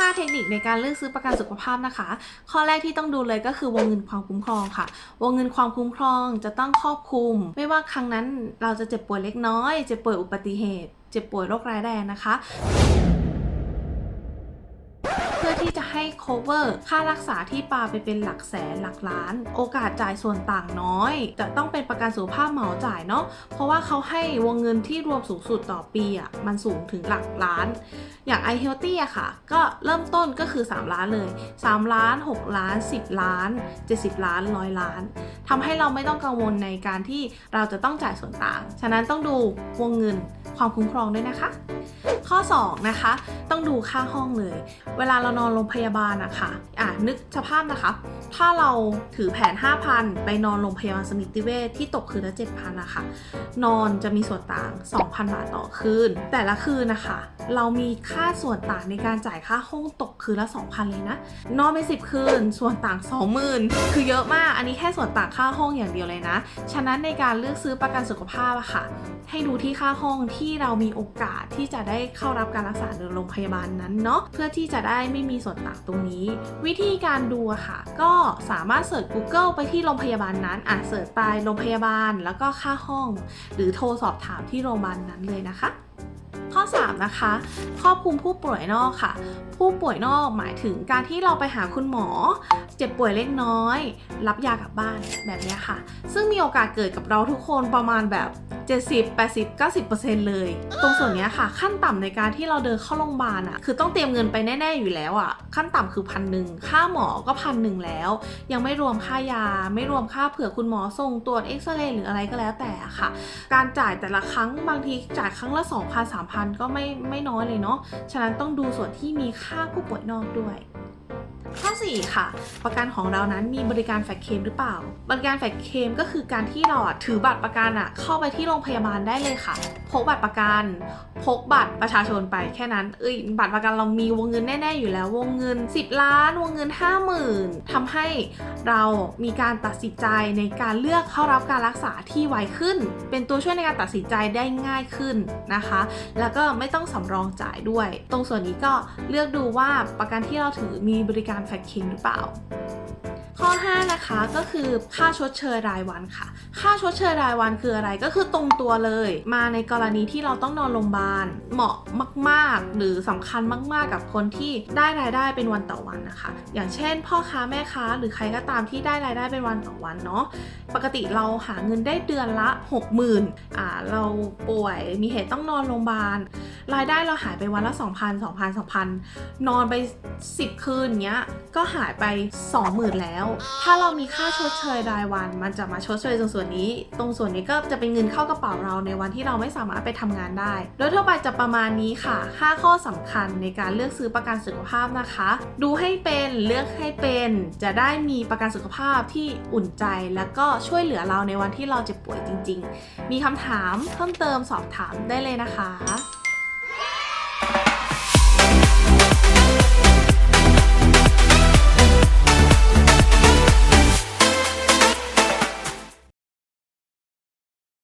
5 เทคนิคในการเลือกซื้อประกันสุขภาพนะคะ ข้อแรกที่ต้องดูเลยก็คือวงเงินความคุ้มครองค่ะ วงเงินความคุ้มครองจะต้องครอบคลุม ไม่ว่าครั้งนั้นเราจะเจ็บป่วยเล็กน้อย เจ็บป่วยอุบัติเหตุ เจ็บป่วยโรคร้ายแรงนะคะเพื่อที่จะ ให้ cover ค่ารักษาที่ปาไปเป็นหลักแสนหลักล้าน โอกาสจ่ายส่วนต่างน้อย จะต้องเป็นประกันสุขภาพเหมาจ่ายเนาะเพราะว่าเขาให้วงเงินที่รวมสูงสุดต่อปีอะมันสูงถึงหลักล้าน อย่าง i healthy อะค่ะ ก็เริ่มต้นก็คือ 3 ล้านเลย 3 ล้าน 6 ล้าน 10 ล้าน 70 ล้าน 100 ล้านทำให้เราไม่ต้องกังวลในการที่เราจะต้องจ่ายส่วนต่าง ฉะนั้นต้องดูวงเงินความคุ้มครองด้วยนะคะ ข้อ 2 นะคะ ต้องดูค่าห้องเลย เวลาเรานอนโรงพยาบาลอะค่ะอะนึกสภาพนะคะ ถ้าเราถือแผน 5,000 ไปนอนโรงพยาบาลสมิติเวชที่ตกคืนละ7,000นะคะนอนจะมีส่วนต่าง 2,000 บาทต่อคืน แต่ละคืนนะคะ เรามีค่าส่วนต่างในการจ่ายค่าห้องตกคืนละ 2,000 เลยนะ นอนไป 10 คืน ส่วนต่าง 20,000 คือเยอะมาก อันนี้แค่ส่วนต่างค่าห้องอย่างเดียวเลยนะ ฉะนั้นในการเลือกซื้อประกันสุขภาพอะค่ะ ให้ดูที่ค่าห้องที่เรามีโอกาสที่จะได้เข้ารับการรักษาในโรงพยาบาลนั้นเนาะเพื่อที่จะได้ไม่มีส่วนต่างตรงนี้ วิธีการดูอะค่ะ ก็สามารถเสิร์ช Google ไปที่โรงพยาบาลนั้นอะเสิร์ชไปโรงพยาบาลแล้วก็ค่าห้อง หรือโทรสอบถามที่โรงพยาบาลนั้นเลยนะคะ ข้อ 3 นะคะ ครอบคลุมผู้ป่วยนอกค่ะ ผู้ป่วยนอกหมายถึงการที่เราไปหาคุณหมอ เจ็บป่วยเล็กน้อย รับยากลับบ้านแบบนี้ค่ะ ซึ่งมีโอกาสเกิดกับเราทุกคนประมาณแบบ70 80 90 เลย ตรงส่วนนี้ค่ะ ขั้นต่ำในการที่เราเดินเข้าโรงพยาบาลอะ คือต้องเตรียมเงินไปแน่ ๆ อยู่แล้วอะ ขั้นต่ำคือพันหนึ่งค่าหมอก็พันหนึ่งแล้ว ยังไม่รวมค่ายา ไม่รวมค่าเผื่อคุณหมอส่งตรวจเอ็กซเรย์หรืออะไรก็แล้วแต่ค่ะ การจ่ายแต่ละครั้งบางทีจ่ายครั้งละ 2,000 3,000ก็ไม่ไม่น้อยเลยเนาะ ฉะนั้นต้องดูส่วนที่มีค่าผู้ป่วยนอกด้วย ข้อ 4 ค่ะ ประกันของเรานั้นมีบริการแฟกเคมหรือเปล่า บริการแฟกเคมก็คือการที่เราถือบัตรประกันอะเข้าไปที่โรงพยาบาลได้เลยค่ะ พกบัตรประกันพกบัตรประชาชนไปแค่นั้น เอ้ยบัตรประกันเรามีวงเงินแน่ๆอยู่แล้ว วงเงิน 10 ล้าน วงเงิน 50,000ทำให้เรามีการตัดสินใจในการเลือกเข้ารับการรักษาที่ไวขึ้น เป็นตัวช่วยในการตัดสินใจได้ง่ายขึ้นนะคะ แล้วก็ไม่ต้องสำรองจ่ายด้วย ตรงส่วนนี้ก็เลือกดูว่าประกันที่เราถือมีบริการแฟกคิงหรือเปล่า 5 นะคะก็คือค่าชดเชยรายวันค่ะ ค่าชดเชยรายวันคืออะไรก็คือตรงตัวเลย มาในกรณีที่เราต้องนอนโรงพยาบาลเหมาะมาก ๆ หรือสำคัญมาก ๆ กับคนที่ได้รายได้เป็นวันต่อวันนะคะ อย่างเช่น พ่อค้าแม่ค้าหรือใครก็ตามที่ได้รายได้เป็นวันต่อวันเนาะปกติเราหาเงินได้เดือนละ 60,000อ่าเราป่วยมีเหตุต้องนอนโรงพยาบาลรายได้เราหายไปวันละ 2,000 2,000 2,000 นอนไป 10 คืนเงี้ยก็หายไป 20,000 แล้วถ้าเรามีค่าชดเชยรายวัน มันจะมาชดเชยตรงส่วนนี้ ตรงส่วนนี้ก็จะเป็นเงินเข้ากระเป๋าเราในวันที่เราไม่สามารถไปทำงานได้ โดยทั่วไปจะประมาณนี้ค่ะ 5 ข้อสำคัญในการเลือกซื้อประกันสุขภาพนะคะ ดูให้เป็นเลือกให้เป็นจะได้มีประกันสุขภาพที่อุ่นใจ แล้วก็ช่วยเหลือเราในวันที่เราเจ็บป่วยจริง ๆ มีคำถามเพิ่มเติมสอบถามได้เลยนะคะ